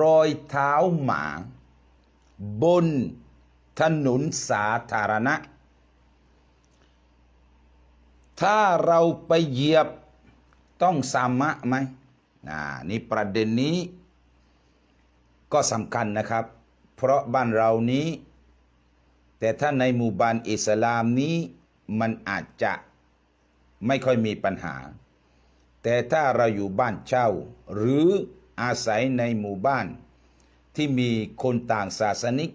รอยเท้าหมา บนถนนสาธารณะ ถ้าเราไปเหยียบต้องสามะไหมอ่านี่ประเด็นนี้ ก็สำคัญนะครับ เพราะบ้านเรานี้ แต่ถ้าในหมู่บ้านอิสลามนี้มันอาจจะไม่ค่อยมีปัญหา แต่ถ้าเราอยู่บ้านเช่าหรือ อาศัยในหมู่บ้าน ที่มีคนต่างศาสนิก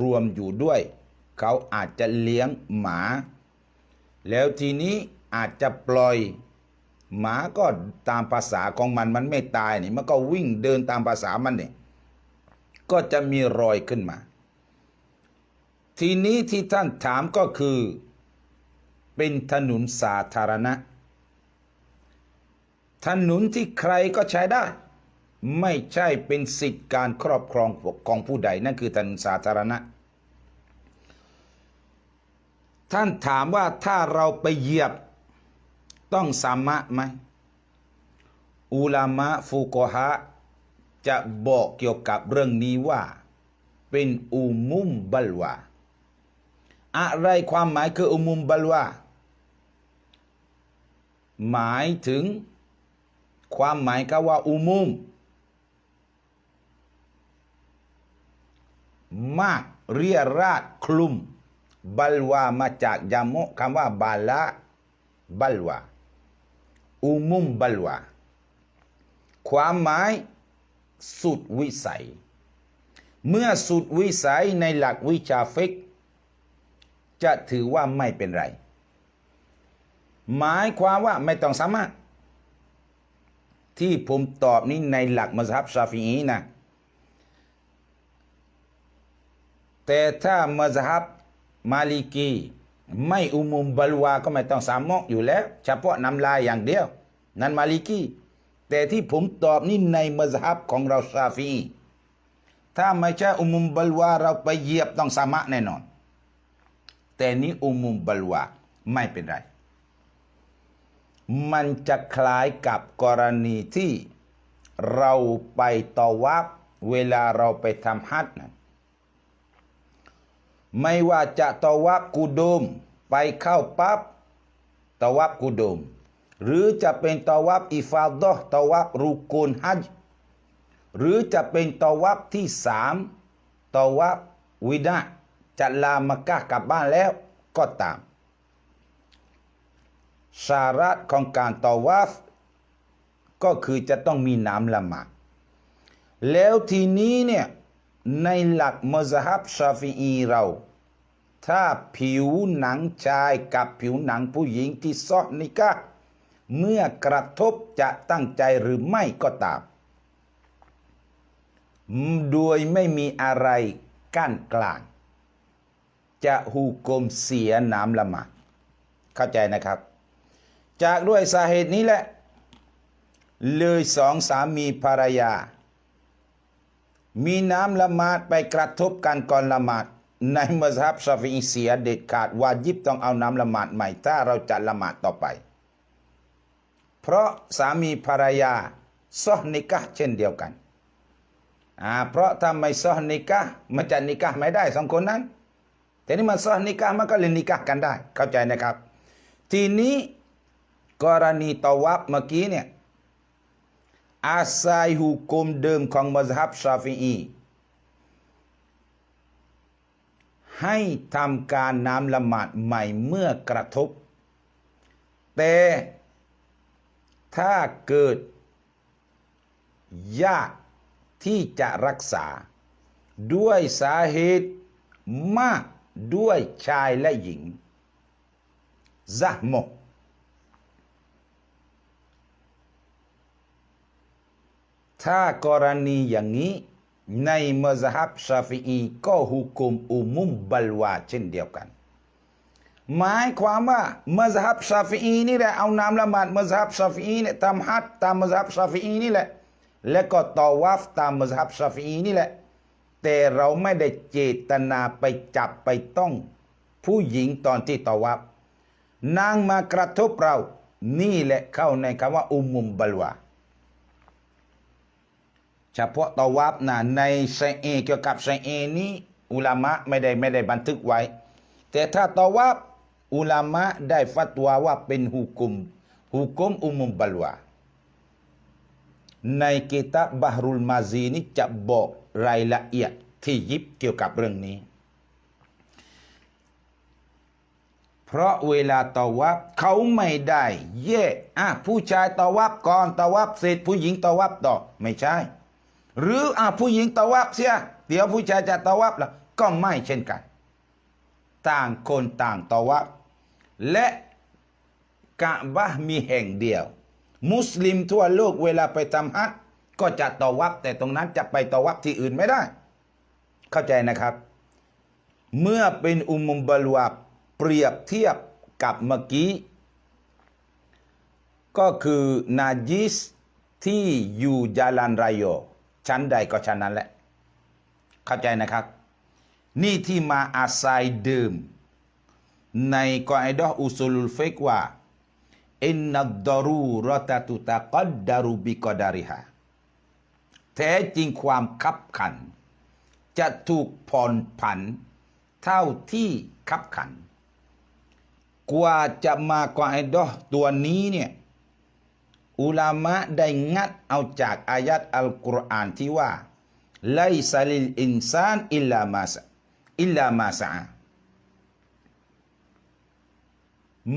รวมอยู่ด้วย เขาอาจจะเลี้ยงหมา แล้วทีนี้อาจจะปล่อย หมาก็ตามภาษาของมันมันไม่ตายนี่มันก็วิ่งเดินตามภาษามันนี่ก็จะมีรอยขึ้นมา ทีนี้ที่ท่านถามก็คือ เป็นถนนสาธารณะถนนที่ใครก็ใช้ได้ ไม่ใช่เป็นสิทธิการครอบครองของผู้ใด นั่นคือถนนสาธารณะ ท่านถามว่าถ้าเราไปเหยียบต้องสามะไหมอุลามะฟูกฮะจะบอกเกี่ยวกับเรื่องนี้ว่า เป็นอุมุมบัลวาอะไรความหมายคืออุมุมบัลวาหมายถึงความหมายคำว่าอุมุม มากเรียราดคลุมบัลวามาจากยามะคำว่าบาละบัลวาอุมุมบัลวาความหมายสุดวิสัย เมื่อสุดวิสัยในหลักวิชาฟิก จะถือว่าไม่เป็นไร หมายความว่าไม่ต้องสามารถ ที่ผมตอบนี้ในหลักมัสฮับชาฟีอีนะ แต่ถ้ามัสฮับมาลิกี ไม่อุมุมบัลวาก็ไม่ต้องสามอกอยู่แล้ว เฉพาะน้ำลายอย่างเดียว นั่นมาลิกีแต่ที่ผมตอบนี่ในมัสฮับของเราชาฟีถ้าไม่ใช่อุมุมบัลวาเราไปเหยียบต้องสามะแน่นอน แต่นี้อุมุมบัลวาไม่เป็นไร มันจะคล้ายกับกรณีที่เราไปตอวับเวลาเราไปทำฮัจญ์นะ ไม่ว่าจะตอวับกูโดมไปเข้าปับ๊บตอวับกูโดมหรือจะเป็นตอวับอิฟาดอตอวับรุกูนฮัจหรือจะเป็นตอวับที่สามตอวับวิดะจะลามะกะกลับบ้านแล้วก็ตาม สาระของการตอวาฟก็คือจะต้องมีน้ำละหมาดแล้วทีนี้เนี่ย ในหลักมัซฮับชาฟีอีเรา ถ้าผิวหนังชายกับผิวหนังผู้หญิงที่ซอกนิกะเมื่อกระทบจะตั้งใจหรือไม่ก็ตาม โดยไม่มีอะไรกั้นกลาง จะหูกลมเสียน้ำละหมาดเข้าใจนะครับ จากด้วยสาเหตุนี้แหละ เลยสองสามีภรรยา มีน้ำละหมาดไปกระทบกันก่อนละหมาดในมัสฮับชาฟีเสียเด็ดขาดวาจิบต้องเอาน้ำละหมาดใหม่ ถ้าเราจะละหมาดต่อไป เพราะสามีภรรยาซอนิกะเช่นเดียวกันอ่าเพราะถ้าไม่ซอนิกะมันจะนิกะไม่ได้สองคนนั้น แต่นี่มันซอนิกะมันก็เลยนิกะกันได้ เข้าใจนะครับ ทีนี้กรณีตอวับเมื่อกี้เนี่ย อาศัยหุกมเดิมของมัซฮับชาฟีอีให้ทำการน้ำละหมาดใหม่เมื่อกระทบ แต่ถ้าเกิด ยากที่จะรักษา ด้วยสาเหตุมากด้วยชายและหญิงซะหมก ถ้ากรณีอย่างนี้ในมัซฮับชาฟีอีก็หุกุมอุมุมบัลวาเช่นเดียวกัน หมายความว่ามัซฮับชาฟีอีนี่แหละเอาน้ำละหมาดมัซฮับชาฟีอีเนี่ยทำฮัดตามมัซฮับชาฟีอีนี่แหละ และก็ตอวัฟตามมัซฮับชาฟีอีนี่แหละ แต่เราไม่ได้เจตนาไปจับไปต้อง ผู้หญิงตอนที่ตอวัฟนางมากระทบเรา นี่แหละเข้าในคำว่าอุมุมบัลวา เฉพาะตะวับนะในไซเอเกี่ยวกับไซเอนี้อุลามะไม่ได้ไม่ได้บันทึกไว้ แต่ถ้าตะวับอุลามะได้ฟัตวาว่าเป็นหุกุมหุกุมอุมุมบัลวาในกิตาบบาฮรุลมาซีนี้จะบอกรายละเอียดที่ยิบเกี่ยวกับเรื่องนี้ เพราะเวลาตะวับเขาไม่ได้แยกอะผู้ชายตะวับก่อนตะวับเสร็จผู้หญิงตะวับต่อไม่ใช่ หรืออะผู้หญิงตะวับเสียเดี๋ยวผู้ชายจะตะวับล่ะก็ไม่เช่นกัน ต่างคนต่างตะวับและกะบะมีแห่งเดียว มุสลิมทั่วโลกเวลาไปทำฮัจก็จะตะวับแต่ตรงนั้นจะไปตะวับที่อื่นไม่ได้ เข้าใจนะครับ เมื่อเป็นอุมุมบลวาเปรียบเทียบกับเมื่อกี้ ก็คือนาจิสที่อยู่จาลันรายโย ชั้นใดก็ชั้นนั้นแหละ เข้าใจนะครับ นี่ที่มาอาศัยเดิมในกอไอดออุซูลุลฟิกว่าอินนัดดารูรตตุตะกัดดารุบิกอดาริฮาแท้จริงความคับขัน จะถูกผ่อนผัน เท่าที่คับขัน กว่าจะมากอไอดอตัวนี้เนี่ย อุลามะได้งัดเอาจากอายัดอัลกุรอานที่ว่าไลซาลิลอินซานอิลลามาสอิลลามาสา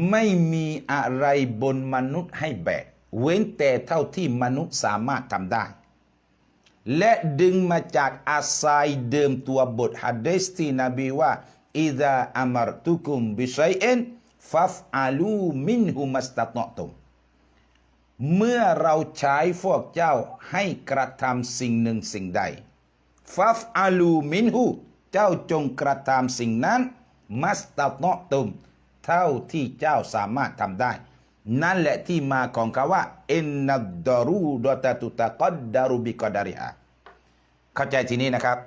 ไม่มีอะไรบนมนุษย์ให้แบก เว้นแต่เท่าที่มนุษย์สามารถทำได้ และดึงมาจากอาศัยเดิมตัวบทฮะดีษที่นบีว่าอิดาอามารตุกุมบิชัยเอ็นฟัฟอาลูมินฮุมัสตะตอตุม เมื่อเราใช้พวกเจ้าให้กระทำสิ่งหนึ่งสิ่งใดฟัฟอาลูมินหูเจ้าจงกระทำสิ่งนั้น มัสตะเนาะตุม เท่าที่เจ้าสามารถทำได้ นั่นแหละที่มาของคำว่าอินนัดดารูดอตตุตะกัดดารุบิกอดาริฮาเข้าใจทีนี้นะครับ